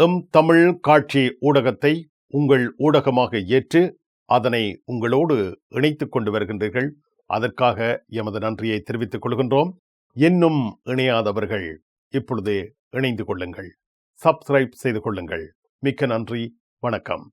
M Tamil காட்சி ஊடகத்தை உங்கள் ஊடகமாக ஏற்று அதனை உங்களோடு இணைத்துக் கொண்டு வருகின்றீர்கள். அதற்காக எமது நன்றியை தெரிவித்துக் கொள்கின்றோம். இன்னும் இணையாதவர்கள் இப்பொழுது இணைந்து கொள்ளுங்கள். சப்ஸ்கிரைப் செய்து கொள்ளுங்கள். மிக்க நன்றி. வணக்கம்.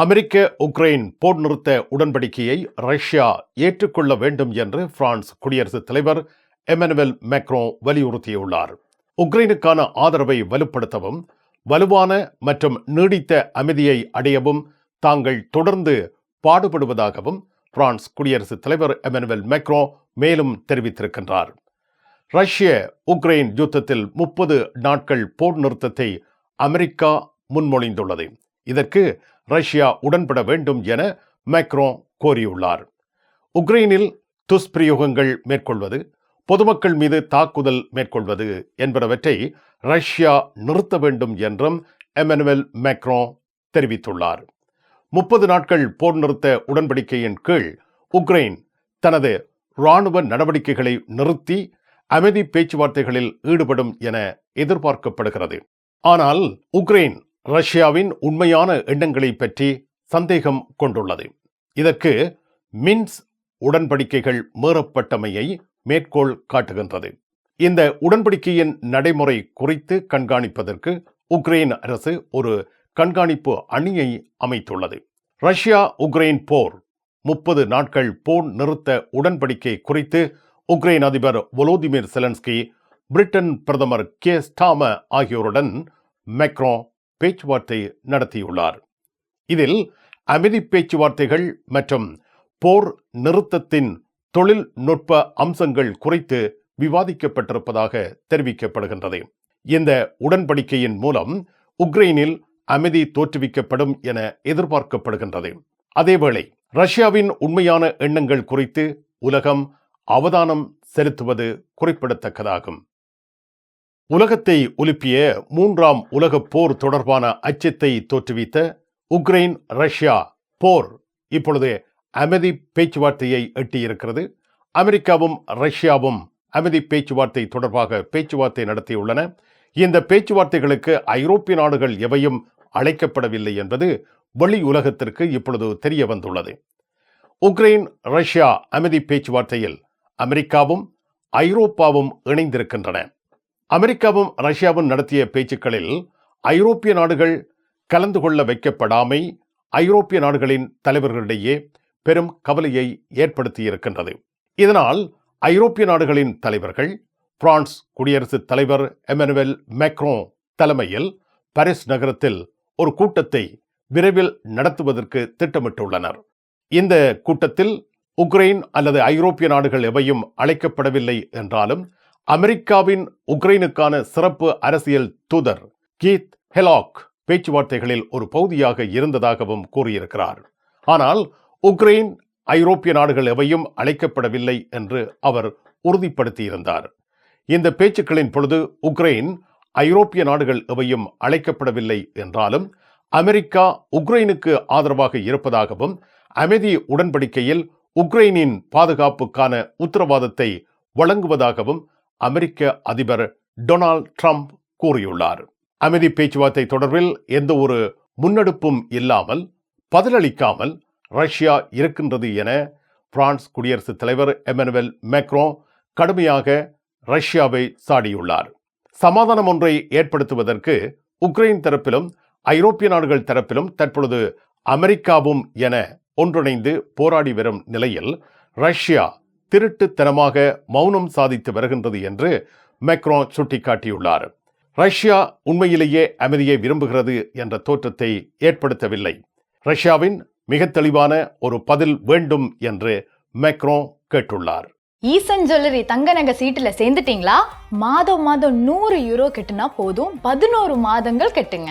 அமெரிக்க உக்ரைன் போர் நிறுத்த உடன்படிக்கையை ரஷ்யா ஏற்றுக்கொள்ள வேண்டும் என்று பிரான்ஸ் குடியரசுத் தலைவர் எமனுவல் மேக்ரோ வலியுறுத்தியுள்ளார். உக்ரைனுக்கான ஆதரவை வலுப்படுத்தவும் வலுவான மற்றும் நீடித்த அமைதியை அடையவும் தாங்கள் தொடர்ந்து பாடுபடுவதாகவும் பிரான்ஸ் குடியரசுத் தலைவர் எமனுவல் மேக்ரோ மேலும் தெரிவித்திருக்கின்றார். ரஷ்ய உக்ரைன் யுத்தத்தில் முப்பது நாட்கள் போர் நிறுத்தத்தை அமெரிக்கா முன்மொழிந்துள்ளது. இதற்கு ரஷ்யா உடன்பட வேண்டும் என மேக்ரோ கோரியுள்ளார். உக்ரைனில் துஷ்பிரயோகங்கள் மேற்கொள்வது பொதுமக்கள் மீது தாக்குதல் மேற்கொள்வது என்பனவற்றை ரஷ்யா நிறுத்த வேண்டும் என்றும் எமனுவல் மேக்ரோ தெரிவித்துள்ளார். முப்பது நாட்கள் போர் நிறுத்த உடன்படிக்கையின் கீழ் உக்ரைன் தனது இராணுவ நடவடிக்கைகளை நிறுத்தி அமைதி பேச்சுவார்த்தைகளில் ஈடுபடும் என எதிர்பார்க்கப்படுகிறது. ஆனால் உக்ரைன் ரஷ்யாவின் உண்மையான எண்ணங்களை பற்றி சந்தேகம் கொண்டுள்ளது. இதற்கு மின்ஸ் உடன்படிக்கைகள் மீறப்பட்டமையை மேற்கோள் காட்டுகின்றது. இந்த உடன்படிக்கையின் நடைமுறை குறித்து கண்காணிப்பதற்கு உக்ரைன் அரசு ஒரு கண்காணிப்பு அணியை அமைத்துள்ளது. ரஷ்யா உக்ரைன் போர் முப்பது நாட்கள் போர் நிறுத்த உடன்படிக்கை குறித்து உக்ரைன் அதிபர் ஒலோதிமிர் செலன்ஸ்கி பிரிட்டன் பிரதமர் கே ஸ்டாம ஆகியோருடன் மெக்ரோ பேச்சுவார்த்தை நடத்தியுள்ளார். இதில் அமைதி பேச்சுவார்த்தைகள் மற்றும் போர் நிறுத்தத்தின் தொழில்நுட்ப அம்சங்கள் குறித்து விவாதிக்கப்பட்டிருப்பதாக தெரிவிக்கப்படுகின்றது. இந்த உடன்படிக்கையின் மூலம் உக்ரைனில் அமைதி தோற்றுவிக்கப்படும் என எதிர்பார்க்கப்படுகின்றது. அதேவேளை ரஷ்யாவின் உண்மையான எண்ணங்கள் குறித்து உலகம் அவதானம் செலுத்துவது குறிப்பிடத்தக்கதாகும். உலகத்தை உலுப்பிய மூன்றாம் உலகப் போர் தொடர்பான அச்சத்தை தோற்றுவித்த உக்ரைன் ரஷ்யா போர் இப்பொழுது அமைதி பேச்சுவார்த்தையை எட்டியிருக்கிறது. அமெரிக்காவும் ரஷ்யாவும் அமைதி பேச்சுவார்த்தை தொடர்பாக பேச்சுவார்த்தை நடத்தியுள்ளன. இந்த பேச்சுவார்த்தைகளுக்கு ஐரோப்பிய நாடுகள் எவையும் அழைக்கப்படவில்லை என்பது வெளி உலகத்திற்கு இப்பொழுது தெரிய வந்துள்ளது. உக்ரைன் ரஷ்யா அமைதி பேச்சுவார்த்தையில் அமெரிக்காவும் ஐரோப்பாவும் இணைந்திருக்கின்றன. அமெரிக்காவும் ரஷ்யாவும் நடத்திய பேச்சுக்களில் ஐரோப்பிய நாடுகள் கலந்து கொள்ள வைக்கப்படாமை ஐரோப்பிய நாடுகளின் தலைவர்களிடையே பெரும் கவலையை ஏற்படுத்தியிருக்கின்றது. இதனால் ஐரோப்பிய நாடுகளின் தலைவர்கள் பிரான்ஸ் குடியரசுத் தலைவர் எமனுவல் மேக்ரோ தலைமையில் பாரிஸ் நகரத்தில் ஒரு கூட்டத்தை விரைவில் நடத்துவதற்கு திட்டமிட்டுள்ளனர். இந்த கூட்டத்தில் உக்ரைன் அல்லது ஐரோப்பிய நாடுகள் எவையும் அழைக்கப்படவில்லை என்றாலும் அமெரிக்காவின் உக்ரைனுக்கான சிறப்பு அரசியல் தூதர் கீத் ஹெலாக் பேச்சுவார்த்தைகளில் ஒரு பகுதியாக இருந்ததாகவும் கூறியிருக்கிறார். ஆனால் உக்ரைன் ஐரோப்பிய நாடுகள் எவையும் அழைக்கப்படவில்லை என்று அவர் உறுதிப்படுத்தியிருந்தார். இந்த பேச்சுக்களின் பொழுது உக்ரைன் ஐரோப்பிய நாடுகள் எவையும் அழைக்கப்படவில்லை என்றாலும் அமெரிக்கா உக்ரைனுக்கு ஆதரவாக இருப்பதாகவும் அமைதி உடன்படிக்கையில் உக்ரைனின் பாதுகாப்புக்கான உத்தரவாதத்தை வழங்குவதாகவும் அமெரிக்க அதிபர் டொனால்ட் ட்ரம்ப் கூறியுள்ளார். அமைதி பேச்சுவார்த்தை தொடர்பில் எந்த ஒரு முன்னெடுப்பும் இல்லாமல் பதிலளிக்காமல் ரஷ்யா இருக்கின்றது என பிரான்ஸ் குடியரசுத் தலைவர் எமனுவல் மேக்ரோ கடுமையாக ரஷ்யாவை சாடியுள்ளார். சமாதானம் ஒன்றை ஏற்படுத்துவதற்கு உக்ரைன் தரப்பிலும் ஐரோப்பிய நாடுகள் தரப்பிலும் தற்பொழுது அமெரிக்காவும் என ஒன்றிணைந்து போராடி வரும் நிலையில் ரஷ்யா திருட்டுத்தனமாக மௌனம் சாதித்து வருகின்றது என்று மெக்ரோ சுட்டிக்காட்டியுள்ளார். ரஷ்யா உண்மையிலேயே அமைதியை விரும்புகிறது என்ற தோற்றத்தை ஏற்படுத்தவில்லை. ரஷ்யாவின் மிக தெளிவான ஒரு பதில் வேண்டும் என்று மெக்ரோ கேட்டுள்ளார். ஈசன் ஜுவல்லரி தங்க நகை சீட்டுல சேர்ந்துட்டீங்களா? மாதம் மாதம் நூறு யூரோ கெட்டுனா போதும் பதினோரு மாதங்கள் கெட்டுங்க.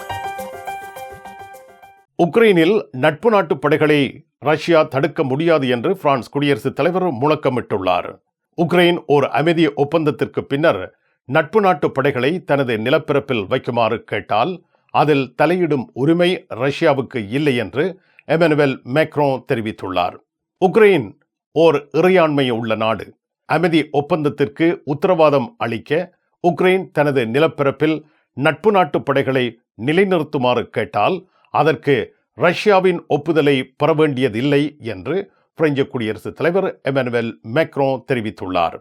உக்ரைனில் நட்பு நாட்டு படைகளை ரஷ்யா தடுக்க முடியாது என்று பிரான்ஸ் குடியரசுத் தலைவர் முழக்கமிட்டுள்ளார். உக்ரைன் ஓர் அமைதி ஒப்பந்தத்திற்கு பின்னர் நட்பு நாட்டு படைகளை தனது நிலப்பரப்பில் வைக்குமாறு கேட்டால் அதில் தலையிடும் உரிமை ரஷ்யாவுக்கு இல்லை என்று எமனுவல் மேக்ரோ தெரிவித்துள்ளார். உக்ரைன் ஓர் இறையாண்மை உள்ள நாடு. அமைதி ஒப்பந்தத்திற்கு உத்தரவாதம் அளிக்க உக்ரைன் தனது நிலப்பரப்பில் நட்பு நாட்டு படைகளை நிலைநிறுத்துமாறு கேட்டால் அதற்கு ரஷ்யாவின் ஒப்புதலை பெற வேண்டியதில்லை என்று பிரெஞ்சு குடியரசுத் தலைவர் எமனுவல் மேக்ரோ தெரிவித்துள்ளார்.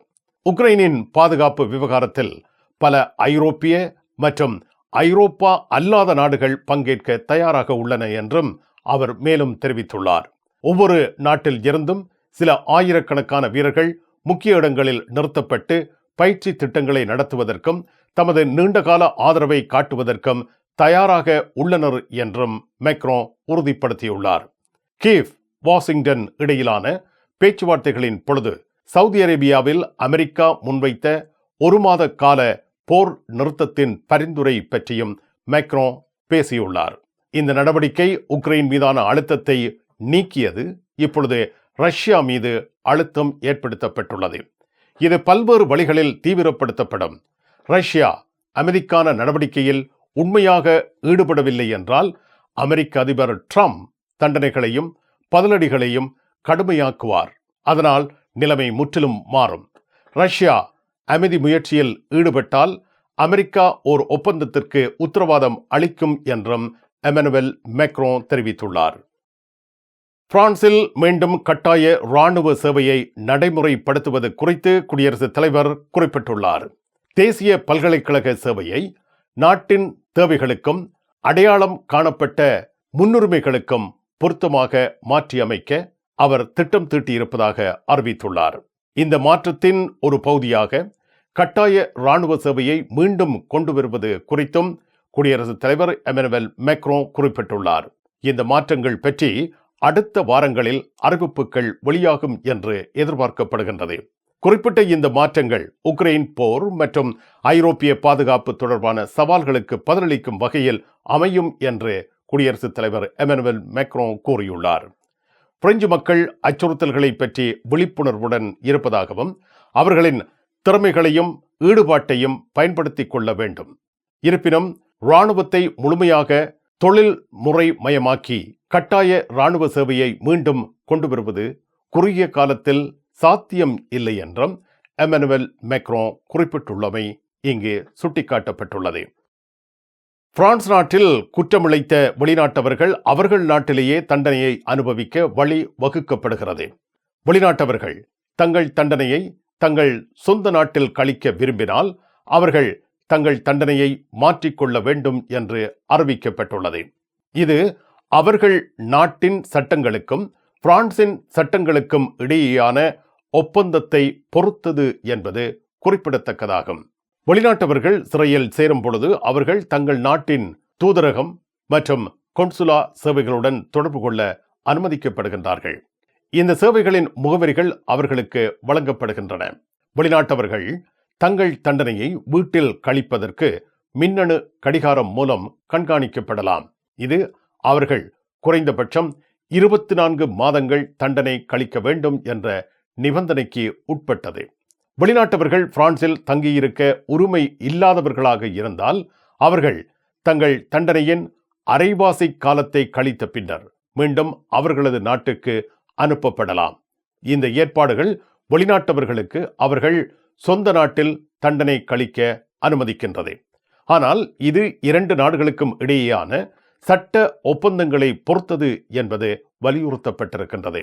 உக்ரைனின் பாதுகாப்பு விவகாரத்தில் பல ஐரோப்பிய மற்றும் ஐரோப்பா அல்லாத நாடுகள் பங்கேற்க தயாராக உள்ளன என்றும் அவர் மேலும் தெரிவித்துள்ளார். ஒவ்வொரு நாட்டில் இருந்தும் சில ஆயிரக்கணக்கான வீரர்கள் முக்கிய இடங்களில் நிறுத்தப்பட்டு பயிற்சி திட்டங்களை நடத்துவதற்கும் தமது நீண்டகால ஆதரவை காட்டுவதற்கும் தயாராக உள்ளனர் என்றும் மெக்ரோ உறுதிப்படுத்தியுள்ளார். கீவ் வாஷிங்டன் இடையிலான பேச்சுவார்த்தைகளின் பொழுது சவுதி அரேபியாவில் அமெரிக்கா முன்வைத்த ஒரு மாத கால போர் நிறுத்தத்தின் பரிந்துரை பற்றியும் மேக்ரோ பேசியுள்ளார். இந்த நடவடிக்கை உக்ரைன் மீதான அழுத்தத்தை நீக்கியது இப்பொழுது ரஷ்யா மீது அழுத்தம் ஏற்படுத்தப்பட்டுள்ளது. இது பல்வேறு வழிகளில் தீவிரப்படுத்தப்படும். ரஷ்யா அமெரிக்கான நடவடிக்கையில் உண்மையாக ஈடுபடவில்லை என்றால் அமெரிக்க அதிபர் ட்ரம்ப் தண்டனைகளையும் பதிலடிகளையும் கடுமையாக்குவார். அதனால் நிலைமை முற்றிலும் மாறும். ரஷ்யா அமைதி முயற்சியில் ஈடுபட்டால் அமெரிக்கா ஓர் ஒப்பந்தத்திற்கு உத்தரவாதம் அளிக்கும் என்றும் எமனுவல் மேக்ரோ தெரிவித்துள்ளார். பிரான்சில் மீண்டும் கட்டாய ராணுவ சேவையை நடைமுறைப்படுத்துவது குறித்து குடியரசுத் தலைவர் குறிப்பிட்டுள்ளார். தேசிய பல்கலைக்கழக சேவையை நாட்டின் தேவைகளுக்கும் அடையாளம் காணப்பட்ட முன்னுரிமைகளுக்கும் பொருத்தமாக மாற்றியமைக்க அவர் திட்டம் தீட்டியிருப்பதாக அறிவித்துள்ளார். இந்த மாற்றத்தின் ஒரு பகுதியாக கட்டாய ராணுவ சேவையை மீண்டும் கொண்டு வருவது குறித்தும் குடியரசுத் தலைவர் எமனுவல் மேக்ரோ குறிப்பிட்டுள்ளார். இந்த மாற்றங்கள் பற்றி அடுத்த வாரங்களில் அறிவிப்புகள் வெளியாகும் என்று எதிர்பார்க்கப்படுகின்றது. குறிப்பிட்ட இந்த மாற்றங்கள் உக்ரைன் போர் மற்றும் ஐரோப்பிய பாதுகாப்பு தொடர்பான சவால்களுக்கு பதிலளிக்கும் வகையில் அமையும் என்று குடியரசுத் தலைவர் எமனுவல் மேக்ரோ கூறியுள்ளார். பிரெஞ்சு மக்கள் அச்சுறுத்தல்களை பற்றி விழிப்புணர்வுடன் இருப்பதாகவும் அவர்களின் திறமைகளையும் ஈடுபாட்டையும் பயன்படுத்திக் கொள்ள வேண்டும். இருப்பினும் இராணுவத்தை முழுமையாக தொழில் முறை மயமாக்கி கட்டாய இராணுவ சேவையை மீண்டும் கொண்டு வருவது குறுகிய காலத்தில் சாத்தியம் இல்லை என்றும் எமனுவல் மெக்ரோ குறிப்பிட்டுள்ளமை இங்கு சுட்டிக்காட்டப்பட்டுள்ளது. பிரான்ஸ் நாட்டில் குற்றமிழைத்த வெளிநாட்டவர்கள் அவர்கள் நாட்டிலேயே தண்டனையை அனுபவிக்க வழி வகுக்கப்படுகிறது. வெளிநாட்டவர்கள் தங்கள் தண்டனையை தங்கள் சொந்த நாட்டில் கழிக்க விரும்பினால் அவர்கள் தங்கள் தண்டனையை மாற்றிக்கொள்ள வேண்டும் என்று அறிவிக்கப்பட்டுள்ளது. இது அவர்கள் நாட்டின் சட்டங்களுக்கும் பிரான்சின் சட்டங்களுக்கும் இடையேயான ஒப்பந்தத்தை பொறுத்தது என்பது குறிப்பிடத்தக்கதாகும். வெளிநாட்டவர்கள் சிறையில் சேரும் பொழுது அவர்கள் தங்கள் நாட்டின் தூதரகம் மற்றும் கொன்சுலா சேவைகளுடன் தொடர்பு கொள்ள அனுமதிக்கப்படுகின்றார்கள். இந்த சேவைகளின் முகவரிகள் அவர்களுக்கு வழங்கப்படுகின்றன. வெளிநாட்டவர்கள் தங்கள் தண்டனையை வீட்டில் கழிப்பதற்கு மின்னணு கடிகாரம் மூலம் கண்காணிக்கப்படலாம். இது அவர்கள் குறைந்தபட்சம் இருபத்தி நான்கு மாதங்கள் தண்டனை கழிக்க வேண்டும் என்ற நிபந்தனைக்கு உட்பட்டது. வெளிநாட்டவர்கள் பிரான்சில் தங்கியிருக்க உரிமை இல்லாதவர்களாக இருந்தால் அவர்கள் தங்கள் தண்டனையின் அரைவாசி காலத்தை கழித்த பின்னர் மீண்டும் அவர்களது நாட்டுக்கு அனுப்பப்படலாம். இந்த ஏற்பாடுகள் வெளிநாட்டவர்களுக்கு அவர்கள் சொந்த நாட்டில் தண்டனை கழிக்க அனுமதிக்கின்றது. ஆனால் இது இரண்டு நாடுகளுக்கும் இடையேயான சட்ட ஒப்பந்தங்களை பொறுத்தது என்பது வலியுறுத்தப்பட்டிருக்கின்றது.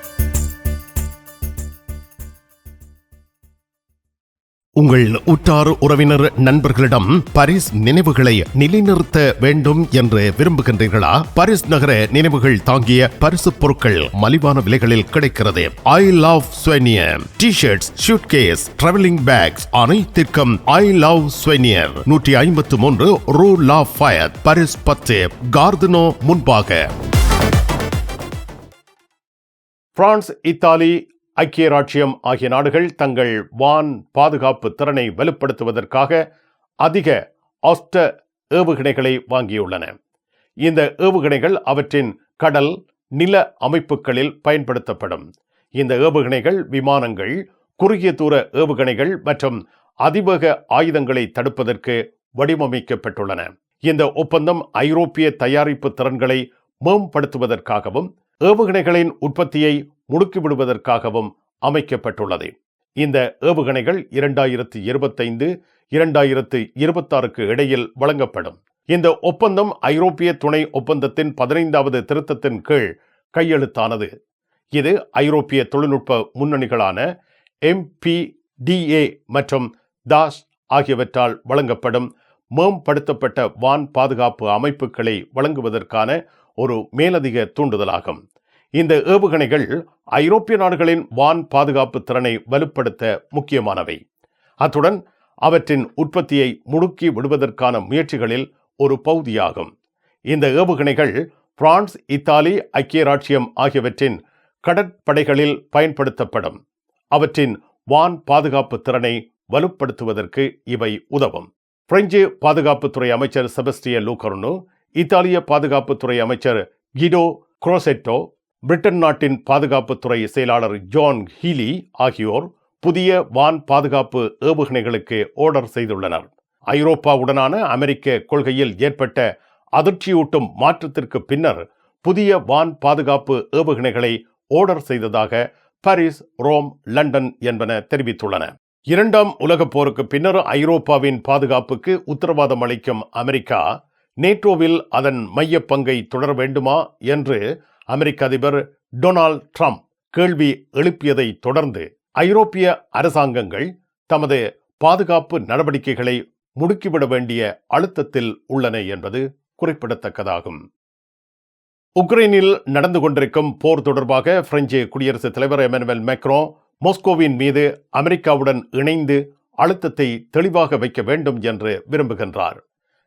உங்கள் உற்றார் உறவினர் நண்பர்களிடம் பரிஸ் நினைவுகளை நிலைநிறுத்த வேண்டும் என்று விரும்புகின்றீர்களா? பரிஸ் நகர நினைவுகள் தாங்கிய பரிசு பொருட்கள் மலிவான விலைகளில் கிடைக்கிறது. I love souvenir T shirts suitcase travelling bags அனைத்திற்கும் ஐ லவ் ஸ்வெனியர் நூற்றி ஐம்பத்தி மூன்று ரூ லா ஃபயர் பரிஸ் பத்து கார்தனோ முன்பாக. பிரான்ஸ் இத்தாலி ஐக்கிய ராச்சியம் ஆகிய நாடுகள் தங்கள் வான் பாதுகாப்பு திறனை வலுப்படுத்துவதற்காக அதிக ஆஸ்ட ஏவுகணைகளை வாங்கியுள்ளன. இந்த ஏவுகணைகள் அவற்றின் கடல் நில அமைப்புகளில் பயன்படுத்தப்படும். இந்த ஏவுகணைகள் விமானங்கள் குறுகிய தூர ஏவுகணைகள் மற்றும் அதிவேக ஆயுதங்களை தடுப்பதற்கு வடிவமைக்கப்பட்டுள்ளன. இந்த ஒப்பந்தம் ஐரோப்பிய தயாரிப்பு திறன்களை மேம்படுத்துவதற்காகவும் ஏவுகணைகளின் உற்பத்தியை முடுக்கிவிடுவதற்காகவும் அமைக்கப்பட்டுள்ளது. இந்த ஏவுகணைகள் இரண்டாயிரத்து இருபத்தைந்து இரண்டாயிரத்து இருபத்தாறுக்கு இடையில் வழங்கப்படும். இந்த ஒப்பந்தம் ஐரோப்பிய துணை ஒப்பந்தத்தின் பதினைந்தாவது திருத்தத்தின் கீழ் கையெழுத்தானது. இது ஐரோப்பிய தொழில்நுட்ப முன்னணிகளான எம்பிடிஏ மற்றும் தாஸ் ஆகியவற்றால் வழங்கப்படும் மேம்படுத்தப்பட்ட வான் பாதுகாப்பு அமைப்புகளை வழங்குவதற்கான ஒரு மேலதிக தூண்டுதலாகும். இந்த ஏவுகணைகள் ஐரோப்பிய நாடுகளின் வான் பாதுகாப்பு திறனை வலுப்படுத்த முக்கியமானவை. அத்துடன் அவற்றின் உற்பத்தியை முடுக்கி விடுவதற்கான முயற்சிகளில் ஒரு பகுதியாகும். இந்த ஏவுகணைகள் பிரான்ஸ் இத்தாலி ஐக்கிய ராச்சியம் ஆகியவற்றின் கடற்படைகளில் பயன்படுத்தப்படும். அவற்றின் வான் பாதுகாப்பு திறனை வலுப்படுத்துவதற்கு இவை உதவும். பிரெஞ்சு பாதுகாப்புத்துறை அமைச்சர் செபஸ்டிய லூகர்னு இத்தாலிய பாதுகாப்புத்துறை அமைச்சர் கிடோ குரோசெட்டோ பிரிட்டன் நாட்டின் பாதுகாப்புத்துறை செயலாளர் ஜான் ஹீலி ஆகியோர் புதிய வான் பாதுகாப்பு ஏவுகணைகளுக்கு ஆர்டர் செய்துள்ளனர். ஐரோப்பாவுடனான அமெரிக்க கொள்கையில் ஏற்பட்ட அதிர்ச்சியூட்டும் மாற்றத்திற்கு பின்னர் புதிய வான் பாதுகாப்பு ஏவுகணைகளை ஆர்டர் செய்ததாக பாரிஸ் ரோம் லண்டன் என்பன தெரிவித்துள்ளன. இரண்டாம் உலகப் போருக்கு பின்னர் ஐரோப்பாவின் பாதுகாப்புக்கு உத்தரவாதம் அளிக்கும் அமெரிக்கா நேட்டோவில் அதன் மைய பங்கை தொடர வேண்டுமா என்று அமெரிக்க அதிபர் டொனால்ட் ட்ரம்ப் கேள்வி எழுப்பியதை தொடர்ந்து ஐரோப்பிய அரசாங்கங்கள் தமது பாதுகாப்பு நடவடிக்கைகளை முடுக்கிவிட வேண்டிய அழுத்தத்தில் உள்ளன என்பது குறிப்பிடத்தக்கதாகும். உக்ரைனில் நடந்து கொண்டிருக்கும் போர் தொடர்பாக பிரெஞ்சு குடியரசுத் தலைவர் எமனுவல் மேக்ரோ மோஸ்கோவின் மீது அமெரிக்காவுடன் இணைந்து அழுத்தத்தை தெளிவாக வைக்க வேண்டும் என்று விரும்புகின்றார்.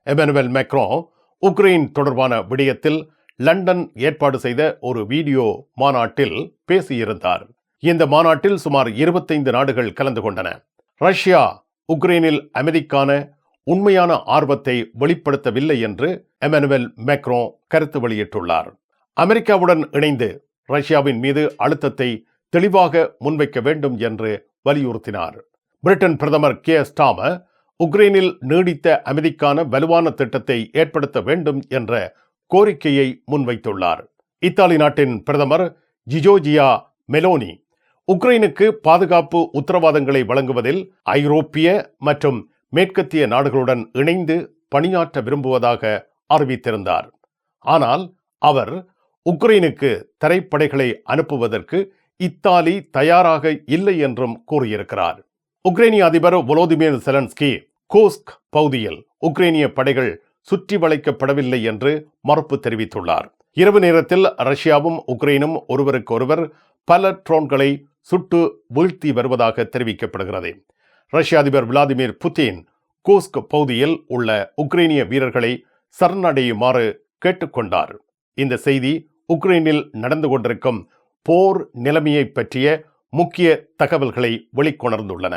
எமனுவல் மேக்ரோ உக்ரைன் தொடர்பான விடயத்தில் லண்டன் ஏற்பாடு செய்த ஒரு வீடியோ மாநாட்டில் பேசியிருந்தார். இந்த மாநாட்டில் சுமார் இருபத்தைந்து நாடுகள் கலந்து கொண்டன. ரஷ்யா உக்ரைனில் அமைதிக்கான உண்மையான ஆர்வத்தை வெளிப்படுத்தவில்லை என்று எமனுவல் மேக்ரோ கருத்து வெளியிட்டுள்ளார். அமெரிக்காவுடன் இணைந்து ரஷ்யாவின் மீது அழுத்தத்தை தெளிவாக முன்வைக்க வேண்டும் என்று வலியுறுத்தினார். பிரிட்டன் பிரதமர் கே. ஸ்டாம உக்ரைனில் நீடித்த அமைதிக்கான வலுவான திட்டத்தை ஏற்படுத்த வேண்டும் என்ற கோரிக்கையை முன்வைத்துள்ளார். இத்தாலி நாட்டின் பிரதமர் ஜிஜோஜியா மெலோனி உக்ரைனுக்கு பாதுகாப்பு உத்தரவாதங்களை வழங்குவதில் ஐரோப்பிய மற்றும் மேற்கத்திய நாடுகளுடன் இணைந்து பணியாற்ற விரும்புவதாக அறிவித்திருந்தார். ஆனால் அவர் உக்ரைனுக்கு தரைப்படைகளை அனுப்புவதற்கு இத்தாலி தயாராக இல்லை என்றும் கூறியிருக்கிறார். உக்ரைனிய அதிபர் வொலோதிமிர் செலன்ஸ்கி கோஸ்க் பகுதியில் உக்ரைனிய படைகள் சுற்றி வளைக்கப்படவில்லை என்று மறுப்பு தெரிவித்துள்ளார். இரவு நேரத்தில் ரஷ்யாவும் உக்ரைனும் ஒருவருக்கொருவர் பல ட்ரோன்களை சுட்டு வீழ்த்தி வருவதாக தெரிவிக்கப்படுகிறது. ரஷ்ய அதிபர் விளாடிமிர் புட்டின் கோஸ்க் பகுதியில் உள்ள உக்ரைனிய வீரர்களை சரணடையுமாறு கேட்டுக்கொண்டார். இந்த செய்தி உக்ரைனில் நடந்து கொண்டிருக்கும் போர் நிலைமையை பற்றிய முக்கிய தகவல்களை வெளிக்கொணர்ந்துள்ளன.